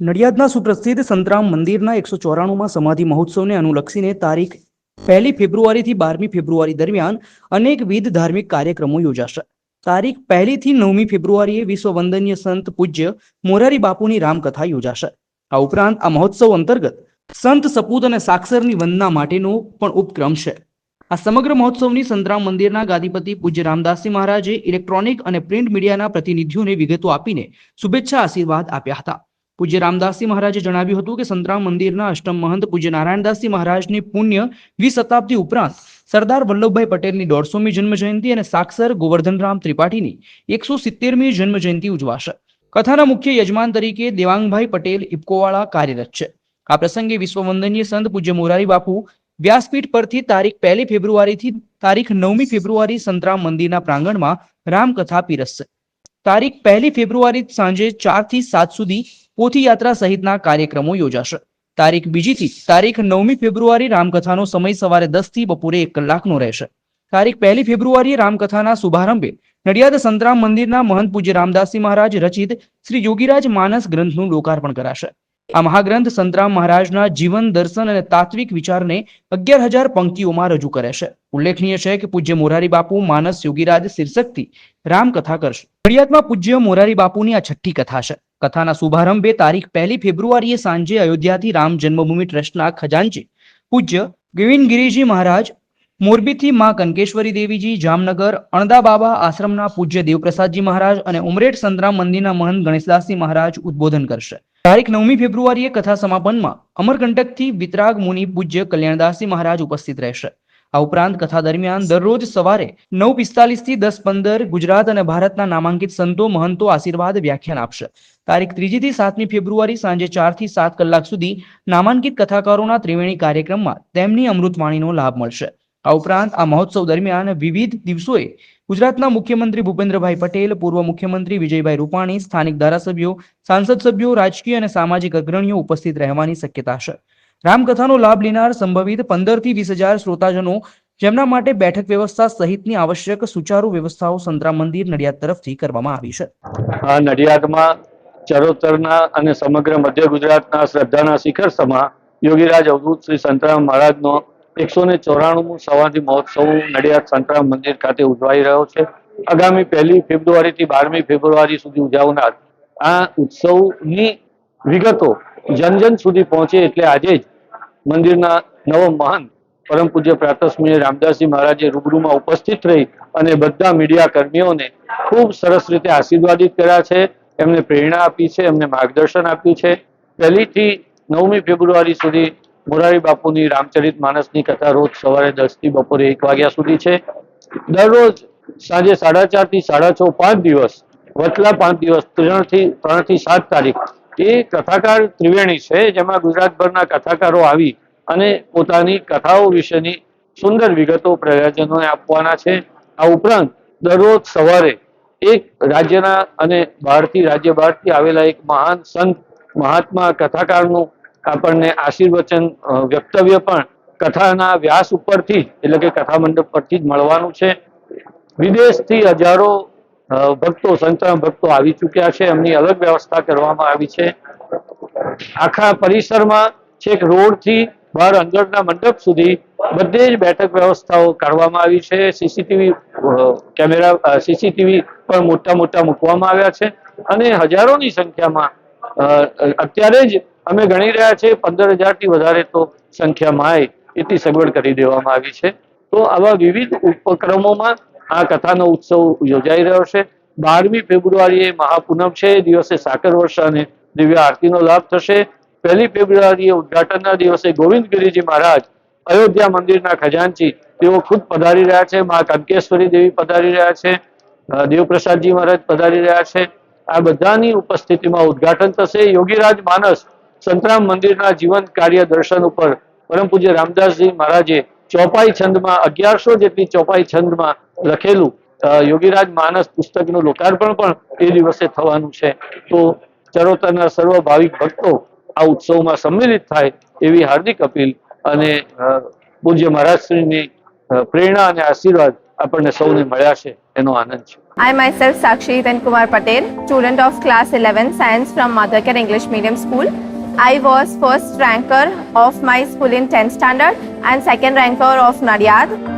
નડિયાદના સુપ્રસિદ્ધ સંતરામ મંદિરના એકસો ચોરાણુંમાં સમાધિ મહોત્સવને અનુલક્ષીને તારીખ પહેલી ફેબ્રુઆરીથી બારમી ફેબ્રુઆરી દરમિયાન અનેકવિધ ધાર્મિક કાર્યક્રમો યોજાશે. તારીખ પહેલીથી નવમી ફેબ્રુઆરીએ વિશ્વ વંદનીય સંત પૂજ્ય મોરારી બાપુની રામકથા યોજાશે. આ ઉપરાંત આ મહોત્સવ અંતર્ગત સંત સપૂત અને સાક્ષરની વંદના માટેનો પણ ઉપક્રમ છે. આ સમગ્ર મહોત્સવની સંતરામ મંદિરના ગાદીપતિ પૂજ્ય રામદાસજી મહારાજે ઇલેક્ટ્રોનિક અને પ્રિન્ટ મીડિયાના પ્રતિનિધિઓને વિગતો આપીને શુભેચ્છા આશીર્વાદ આપ્યા હતા. પૂજ્ય રામદાસજી મહારાજે જણાવ્યું હતું કે સંતરામ મંદિરના અષ્ટમ મહંત પૂજ્ય નારાયણદાસજી મહારાજની પુણ્ય દ્વિશતાબ્દી ઉપરાંત સરદાર વલ્લભભાઈ પટેલની દોઢસોમી જન્મજયંતિ અને સાક્ષર ગોવર્ધનરામ ત્રિપાઠીની એકસો સિત્તેરમી જન્મજયંતિ ઉજવાશે. કથાના મુખ્ય યજમાન તરીકે દેવાંગભાઈ પટેલ ઇપકોવાળા કાર્યરત છે. આ પ્રસંગે વિશ્વ વંદનીય સંત પૂજ્ય મોરારી બાપુ વ્યાસપીઠ પરથી તારીખ પહેલી ફેબ્રુઆરીથી તારીખ નવમી ફેબ્રુઆરી સંતરામ મંદિરના પ્રાંગણમાં રામકથા પીરસશે. તારીખ પહેલી ફેબ્રુઆરી સાંજે ચારથી સાત સુધી પોથી યાત્રા સહિતના કાર્યક્રમો યોજાશે. તારીખ બીજીથી તારીખ નવમી ફેબ્રુઆરી રામકથાનો સમય સવારે દસથી બપોરે એક કલાકનો રહેશે. તારીખ પહેલી ફેબ્રુઆરીએ રામકથાના શુભારંભે નડિયાદ સંતરામ મંદિરના મહંત પૂજ્ય રામદાસજી મહારાજ રચિત શ્રી યોગીરાજ માનસ ગ્રંથનું લોકાર્પણ કરાશે. આ મહાગ્રંથ સંતરામ મહારાજના જીવન, દર્શન અને તાત્વિક વિચારને અગિયાર હજાર પંક્તિઓમાં રજૂ કરે છે. ઉલ્લેખનીય છે કે પૂજ્ય મોરારી બાપુ માનસ યોગીરાજ શીર્ષકથી રામકથા કરશે. નડિયાદમાં પૂજ્ય મોરારી બાપુની આ છઠ્ઠી કથા છે. કથાના શુભારંભે તારીખ પહેલી ફેબ્રુઆરીએ સાંજે અયોધ્યાથી રામ જન્મભૂમિ ટ્રસ્ટના ખજાનચી પૂજ્ય ગોવિંદગીરીજી મહારાજ, મોરબીથી મા કનકેશ્વરી દેવીજી, જામનગર, અણદા બાબા આશ્રમના પૂજ્ય દેવપ્રસાદજી મહારાજ અને ઉમરેઠ સંતરામ મંદિરના મહંત ગણેશદાસજી મહારાજ ઉદ્બોધન કરશે. તારીખ નવમી ફેબ્રુઆરીએ કથા સમાપનમાં અમરકંટકથી વિતરાગ મુનિ પૂજ્ય કલ્યાણદાસજી મહારાજ ઉપસ્થિત રહેશે. આ ઉપરાંત કથા દરમિયાન દરરોજ સવારે નવ પિસ્તાલીસથી દસ પંદર ગુજરાત અને ભારતના નામાંકિત સંતો, મહંતો આશીર્વાદ વ્યાખ્યાન આપશે. તારીખ ત્રીજી થી સાતમી ફેબ્રુઆરી સાંજે ચારથી સાત કલાક સુધી નામાંકિત કથાકારોના ત્રિવેણી કાર્યક્રમમાં તેમની અમૃતવાણીનો લાભ મળશે. આ ઉપરાંત આ મહોત્સવ દરમિયાન વિવિધ દિવસોએ ગુજરાતના મુખ્યમંત્રી ભૂપેન્દ્રભાઈ પટેલ, પૂર્વ મુખ્યમંત્રી વિજયભાઈ રૂપાણી, સ્થાનિક ધારાસભ્યો, સાંસદ સભ્યો, રાજકીય અને સામાજિક અગ્રણીઓ ઉપસ્થિત રહેવાની શક્યતા છે. રામકથાનો લાભ લેનાર સંભવિત પંદરથી વીસ હજાર શ્રોતાજનો જેમના માટે બેઠક વ્યવસ્થા સહિતની આવશ્યક સુચારુ વ્યવસ્થાઓ સંતરા મંદિર નડિયાદ તરફથી કરવામાં આવી છે. આ નડિયાદમાં ચરોતરના અને સમગ્ર મધ્ય ગુજરાતના શ્રદ્ધાના શિખર સમા યોગીરાજ અવધૂત શ્રી સંતરામ મહારાજનો એકસો ને ચોરાણું સવારથી મહોત્સવ નડિયાદ સંતરામ મંદિર ખાતે ઉજવાઈ રહ્યો છે. આગામી પહેલી ફેબ્રુઆરીથી બારમી ફેબ્રુઆરી સુધી ઉજવનાર આ ઉત્સવની વિગતો જન જન સુધી પહોંચે એટલે આજે જ મંદિરના નવ મહંત પરમ પૂજ્ય પ્રાતસ્મય રામદાસજી મહારાજે રૂબરૂમાં ઉપસ્થિત રહી અને બધા મીડિયા કર્મીઓને ખૂબ સરસ રીતે આશીર્વાદિત કર્યા છે, એમને પ્રેરણા આપી છે, એમને માર્ગદર્શન આપ્યું છે. પહેલીથી નવમી ફેબ્રુઆરી સુધી મોરારી બાપુની રામચરિત માનસની કથા રોજ સવારે દસથી બપોરે એક વાગ્યા સુધી છે. દરરોજ સાંજે સાડા ચારથી સાડા છ પાંચ દિવસ વચલા પાંચ દિવસ ત્રણથી ત્રણથી સાત તારીખ એ કથાકાર ત્રિવેણી છે, જેમાં ગુજરાતભરના કથાકારો આવી અને પોતાની કથાઓ વિશેની સુંદર વિગતો પ્રજાજનોને આપવાના છે. આ ઉપરાંત દરરોજ સવારે એક રાજ્યના અને બહારથી રાજ્ય બહારથી આવેલા એક મહાન સંત મહાત્મા કથાકારનું આપણને આશીર્વચન વક્તવ્ય પણ કથાના વ્યાસ ઉપરથી, એટલે કે કથા મંડપ પરથી જ મળવાનું છે. વિદેશથી હજારો ભક્તો, સંતરામ ભક્તો આવી ચૂક્યા છે. એમની અલગ વ્યવસ્થા કરવામાં આવી છે. આખા પરિસરમાં છેક રોડથી બહાર અંદરના મંડપ સુધી બધે જ બેઠક વ્યવસ્થાઓ કરવામાં આવી છે. સીસીટીવી કેમેરા સીસીટીવી પણ મોટા મોટા મૂકવામાં આવ્યા છે અને હજારોની સંખ્યામાં અત્યારે જ અમે ગણી રહ્યા છીએ પંદર હજારથી વધારે તો સંખ્યામાં આવે એટલી સગવડ કરી દેવામાં આવી છે. તો આવા વિવિધ ઉપક્રમોમાં આ કથાનો ઉત્સવ યોજાઈ રહ્યો છે. બારમી ફેબ્રુઆરીએ મહાપૂનમ છે. એ દિવસે સાકર વર્ષ અને દિવ્ય આરતીનો લાભ થશે. પહેલી ફેબ્રુઆરીએ ઉદઘાટનના દિવસે ગોવિંદગીરીજી મહારાજ અયોધ્યા મંદિરના ખજાનચી તેઓ ખુદ પધારી રહ્યા છે. મા કંકેશ્વરી દેવી પધારી રહ્યા છે. દેવપ્રસાદજી મહારાજ પધારી રહ્યા છે. આ બધાની ઉપસ્થિતિમાં ઉદ્ઘાટન થશે. યોગીરાજ માનસ સંતરામ મંદિરના જીવન કાર્ય દર્શન ઉપર. પરમ પૂજ્ય રામદાસજી મહારાજે ચોપાઈ છંદમાં અગિયારસો જેટલી ચોપાઈ છંદમાં લખેલું યોગીરાજ માનસ પુસ્તકનું લોકાર્પણ પણ એ દિવસે થવાનું છે તો ચરોતરના સર્વ ભાવિક ભક્તો આ ઉત્સવમાં સંમિલિત થાય એવી હાર્દિક અપીલ અને પૂજ્ય મહારાજશ્રીની પ્રેરણા અને આશીર્વાદ આપણને સૌને મળ્યા છે એનો આનંદ છે I myself, Sakshi Hitan Kumar Patel, student of class 11 science from Mothercare English Medium School. I was first ranker of my school in 10th standard and second ranker of Nadiad.